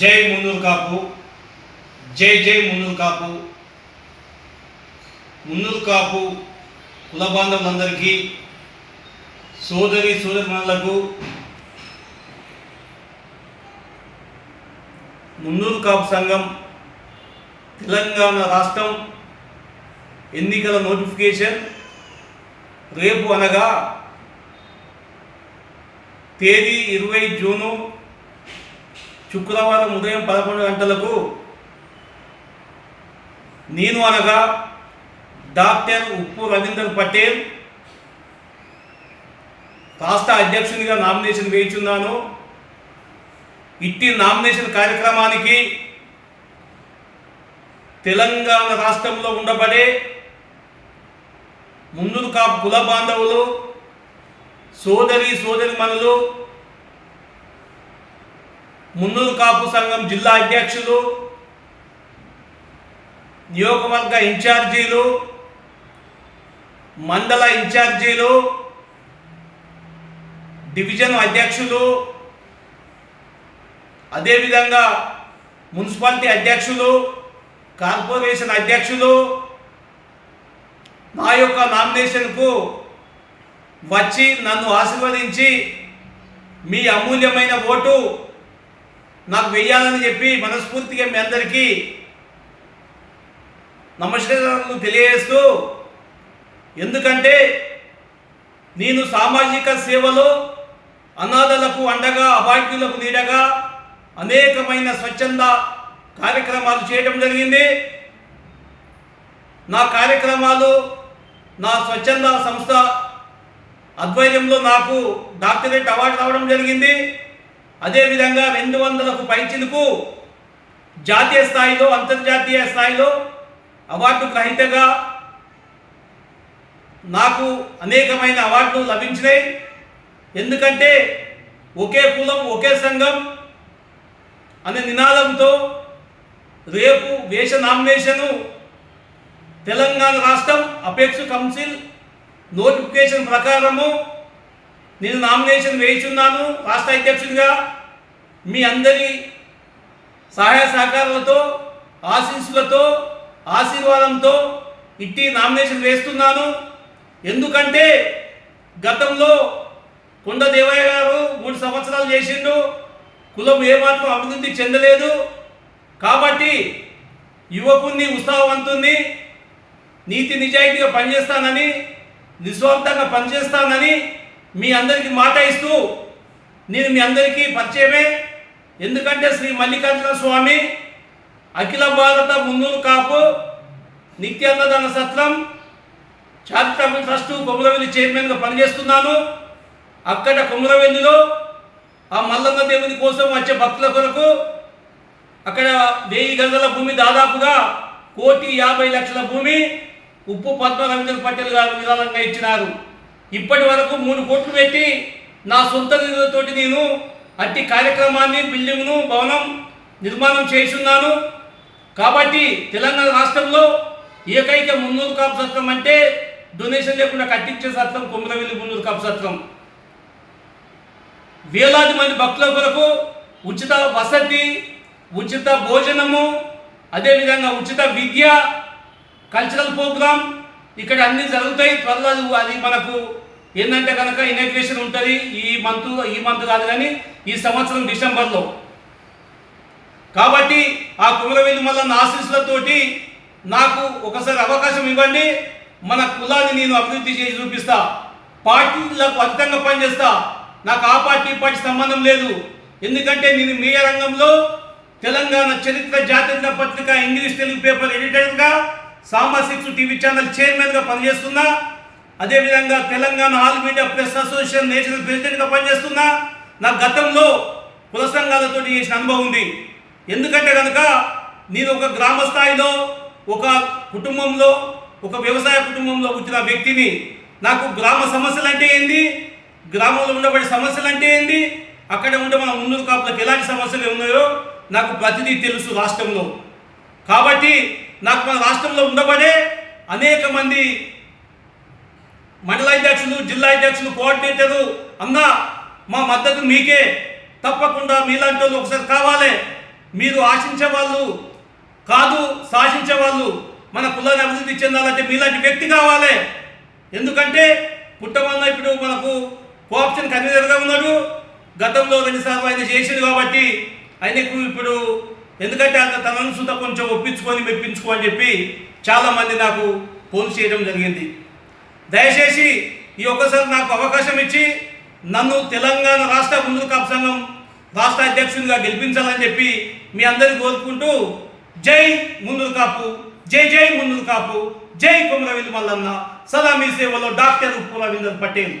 జై మున్నూరు కాపు. జై జై మున్నూరు కాపు. మున్నూరు కాపు కుల బాంధవులందరికీ సోదరి సోదరులకు మున్నూరు కాపు సంఘం తెలంగాణ రాష్ట్రం ఎన్నికల నోటిఫికేషన్ రేపు అనగా తేదీ ఇరవై జూను శుక్రవారం ఉదయం పదకొండు గంటలకు నేను అనగా డాక్టర్ ఉప్పు రవీందర్ పటేల్ రాష్ట్ర అధ్యక్షునిగా నామినేషన్ వేయిచున్నాను. ఇట్టి నామినేషన్ కార్యక్రమానికి తెలంగాణ రాష్ట్రంలో ఉండబడే ముందు కా కుల బాంధవులు సోదరి సోదరి సోదరిమణులు మున్నూరు కాపు సంఘం జిల్లా అధ్యక్షులు నియోజకవర్గ ఇన్ఛార్జీలు మండల ఇన్ఛార్జీలు డివిజన్ అధ్యక్షులు అదేవిధంగా మున్సిపాలిటీ అధ్యక్షులు కార్పొరేషన్ అధ్యక్షులు నా యొక్క నామినేషన్కు వచ్చి నన్ను ఆశీర్వదించి మీ అమూల్యమైన ఓటు నాకు వెయ్యాలని చెప్పి మనస్ఫూర్తిగా మీ అందరికీ నమస్కారాలు తెలియజేస్తూ ఎందుకంటే నేను సామాజిక సేవలో అనాథలకు అండగా అభాగ్యులకు నీడగా అనేకమైన స్వచ్ఛంద కార్యక్రమాలు చేయడం జరిగింది. నా కార్యక్రమాలు నా స్వచ్ఛంద సంస్థ ఆధ్వర్యంలో నాకు డాక్టరేట్ అవార్డు రావడం జరిగింది. అదేవిధంగా రెండు వందలకు పైచిలకు జాతీయ స్థాయిలో అంతర్జాతీయ స్థాయిలో అవార్డు గ్రహీతగా నాకు అనేకమైన అవార్డులు లభించినాయి. ఎందుకంటే ఒకే కులం ఒకే సంఘం అనే నినాదంతో రేపు వేష నామినేషను తెలంగాణ రాష్ట్రం అపేక్ష కౌన్సిల్ నోటిఫికేషన్ ప్రకారము నేను నామినేషన్ వేయిచున్నాను రాష్ట్ర అధ్యక్షుడిగా. మీ అందరి సహాయ సహకారాలతో ఆశీస్సులతో ఆశీర్వాదంతో ఇట్టి నామినేషన్ వేస్తున్నాను. ఎందుకంటే గతంలో కొండ దేవయ్య గారు మూడు సంవత్సరాలు చేసిండు. కులం ఏమాత్రం అభివృద్ధి చెందలేదు. కాబట్టి యువకుని ఉత్సాహవంతుని నీతి నిజాయితీగా పనిచేస్తానని నిస్వార్థంగా పనిచేస్తానని మీ అందరికీ మాట ఇస్తూ నేను మీ అందరికీ పరిచయమే. ఎందుకంటే శ్రీ మల్లికార్జున స్వామి అఖిల భారత మున్నూరు కాపు నిత్యాన్నదాన సత్రం చారిటబుల్ ట్రస్ట్ కొమరవెల్లి చైర్మన్గా పనిచేస్తున్నాను. అక్కడ కొమరవెల్లిలో ఆ మల్లన్న దేవుని కోసం వచ్చే భక్తుల కొరకు అక్కడ వెయ్యి గజల భూమి దాదాపుగా కోటి యాభై లక్షల భూమి ఉప్పు పద్మ రవీంద్ర పటేల్ గారు విరాళంగా ఇచ్చినారు. ఇప్పటి వరకు మూడు కోట్లు పెట్టి నా సొంత నిధులతోటి నేను అట్టి కార్యక్రమాన్ని బిల్డింగ్ను భవనం నిర్మాణం చేస్తున్నాను. కాబట్టి తెలంగాణ రాష్ట్రంలో ఏకైక మున్నూరు కాపు సత్రం అంటే డొనేషన్ లేకుండా కట్టించే సత్రం కొమ్మరవెల్లి మున్నూరు కాపు సత్రం. వేలాది మంది భక్తుల కొరకు ఉచిత వసతి ఉచిత భోజనము అదేవిధంగా ఉచిత విద్య కల్చరల్ ప్రోగ్రామ్ ఇక్కడ అన్నీ జరుగుతాయి త్వరలో అది మనకు ఏంటంటే కనుక ఇనాగ్రేషన్ ఉంటుంది ఈ మంత్ ఈ మంత్ కాదు కానీ ఈ సంవత్సరం డిసెంబర్లో. కాబట్టి ఆ కుమరవెల్లి మల్లన్న ఆశీస్సులతోటి నాకు ఒకసారి అవకాశం ఇవ్వండి మన కులాన్ని నేను అభివృద్ధి చేసి చూపిస్తా. పార్టీలకు అతీతంగా పనిచేస్తా. నాకు ఆ పార్టీ పార్టీ సంబంధం లేదు. ఎందుకంటే నేను మీడియా రంగంలో తెలంగాణ చరిత్ర జాతీయ పత్రిక ఇంగ్లీష్ తెలుగు పేపర్ ఎడిటర్గా సామాసిక్స్ టీవీ ఛానల్ చైర్మన్గా పనిచేస్తున్నా. అదేవిధంగా Telangana all media press association national ప్రెసిడెంట్గా పనిచేస్తున్నా. నా గతంలో కుల సంఘాలతో చేసిన అనుభవం ఉంది. ఎందుకంటే కనుక నేను ఒక గ్రామ స్థాయిలో ఒక కుటుంబంలో ఒక వ్యవసాయ కుటుంబంలో పుట్టిన వ్యక్తిని నాకు గ్రామ సమస్యలు అంటే ఏంది? గ్రామంలో ఉండబడే సమస్యలు అంటే ఏంది? అక్కడ ఉండే మన మున్నూరు కాపులకు ఎలాంటి సమస్యలు ఉన్నాయో నాకు ప్రతిదీ తెలుసు రాష్ట్రంలో. కాబట్టి నాకు మన రాష్ట్రంలో ఉండబడే అనేక మంది మండల అధ్యక్షులు జిల్లా అధ్యక్షులు కోఆర్డినేటరు అన్న మా మద్దతు మీకే. తప్పకుండా మీలాంటి వాళ్ళు ఒకసారి కావాలి. మీరు ఆశించే వాళ్ళు కాదు శాసించే వాళ్ళు మన కులాన్ని అభివృద్ధి చెందాలంటే మీలాంటి వ్యక్తి కావాలి. ఎందుకంటే పుట్టమన్న ఇప్పుడు మనకు కోఆప్షన్ కన్వీనర్గా ఉన్నాడు. గతంలో రెండుసార్లు ఆయన చేసింది కాబట్టి ఆయనకు ఇప్పుడు ఎందుకంటే అంత తనను సుత కొంచెం ఒప్పించుకొని మెప్పించుకో అని చెప్పి చాలామంది నాకు ఫోన్ చేయడం జరిగింది. దయచేసి ఈ ఒక్కసారి నాకు అవకాశం ఇచ్చి నన్ను తెలంగాణ రాష్ట్ర ముందు కాపు సంఘం రాష్ట్ర అధ్యక్షునిగా గెలిపించాలని చెప్పి మీ అందరిని కోరుకుంటూ జై ముందు కాపు జై జై ముందు కాపు జై కుమరవిందు మల్లన్న సదా మీ సేవలో డాక్టర్ ఉప్పు రవీందర్ పటేల్.